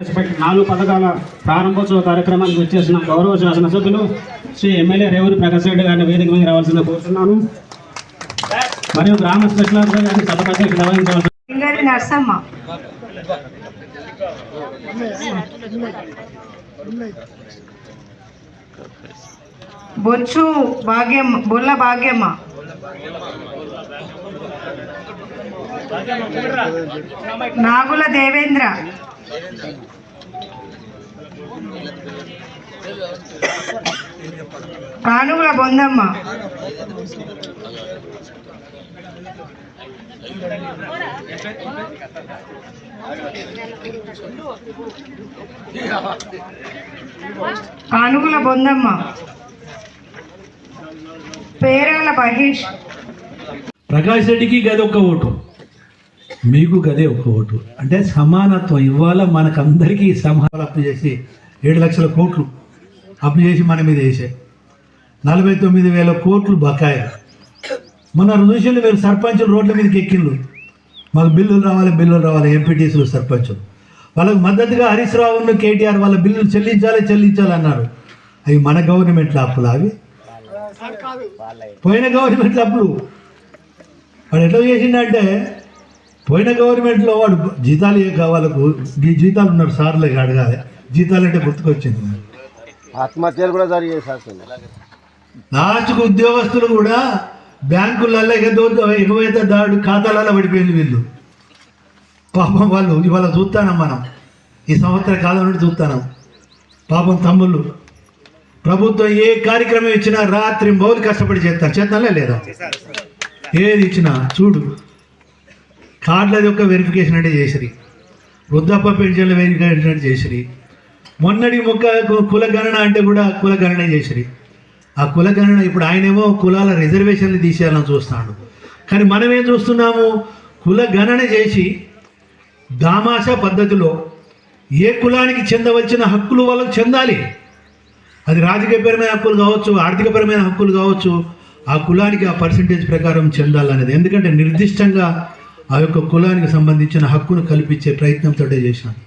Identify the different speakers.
Speaker 1: నాలుగు పథకాల ప్రారంభోత్సవ కార్యక్రమానికి వచ్చేసిన గౌరవ శాసనసభ్యులు శ్రీ ఎమ్మెల్యే రేవూరి ప్రకాష్ రెడ్డి గారిని వేదిక మీద రావాల్సిందిగా కోరుతున్నాను. మరియు గ్రామ స్పెషల్ గారిని సభ నిర్వహించవలసి
Speaker 2: సింగరి నర్సమ్మ. బొచ్చు భాగ్యమ్మ బొల్ల భాగ్యమ్మ. నాగుల దేవేంద్ర. కానుగుల బొందమ్మ. కానుగుల బొందమ్మ. పేరాల మహేష్
Speaker 3: ప్రకాష్ రెడ్డికి గది ఒక్క ఓటు. మీకు గదే ఒక ఓటు. అంటే సమానత్వం ఇవాళ మనకందరికీ సమానం అప్పు చేసి ఏడు లక్షల కోట్లు అప్పు చేసి మన మీద వేసే. నలభై తొమ్మిది వేల కోట్లు బకాయి. మన చూసిండు మీరు సర్పంచులు రోడ్ల మీదకి ఎక్కిండ్రు. మాకు బిల్లులు రావాలి బిల్లులు రావాలి ఎంపీటీసీలు సర్పంచులు. వాళ్ళకు మద్దతుగా హరీష్ రావును కేటీఆర్ వాళ్ళ బిల్లులు చెల్లించాలి చెల్లించాలి అన్నారు. అవి మన గవర్నమెంట్ల అప్పులు అవి? పోయిన గవర్నమెంట్ల అప్పులు. వాడు ఎట్లా చేసిండంటే పోయిన గవర్నమెంట్లో వాడు జీతాలు ఏ కావాలకు ఈ జీతాలు ఉన్నారు సార్లే అడగాలి. జీతాలు అంటే గుర్తుకొచ్చింది
Speaker 4: ఆత్మహత్యలు కూడా జరిగాయి శాస్త్రం
Speaker 3: లాస్ట్కు ఉద్యోగస్తులు కూడా బ్యాంకులలో ఏదో ఎక్కువైతే దాడు ఖాతాలలో పడిపోయింది వీళ్ళు. పాపం వాళ్ళు ఇవాళ చూస్తానం మనం. ఈ సంవత్సర కాలం నుండి చూస్తానం. పాపం తమ్ముళ్ళు. ప్రభుత్వం ఏ కార్యక్రమం ఇచ్చినా రాత్రి మౌలు కష్టపడి చేస్తారు చేస్తానే లేదా? ఏది ఇచ్చినా? చూడు. కార్డుల యొక్క వెరిఫికేషన్ అంటే చేసిరి. వృద్ధాప్య పెన్షన్ల వెరిఫికేషన్ అంటే చేసిరి. మొన్నటి మొక్క కు- కుల గణన అంటే కూడా కుల గణన చేసిరి. ఆ కుల గణన ఇప్పుడు ఆయనేమో కులాల రిజర్వేషన్లు తీసేయాలని చూస్తాడు. కానీ మనం ఏం చూస్తున్నాము? కుల గణన చేసి దామాష పద్ధతిలో ఏ కులానికి చెందవలసిన హక్కులు వాళ్ళకు చెందాలి. అది రాజకీయపరమైన హక్కులు కావచ్చు ఆర్థికపరమైన హక్కులు కావచ్చు ఆ కులానికి ఆ పర్సంటేజ్ ప్రకారం చెందాలనేది. ఎందుకంటే నిర్దిష్టంగా ఆ యొక్క కులానికి సంబంధించిన హక్కును కల్పించే ప్రయత్నంతో చేశాను.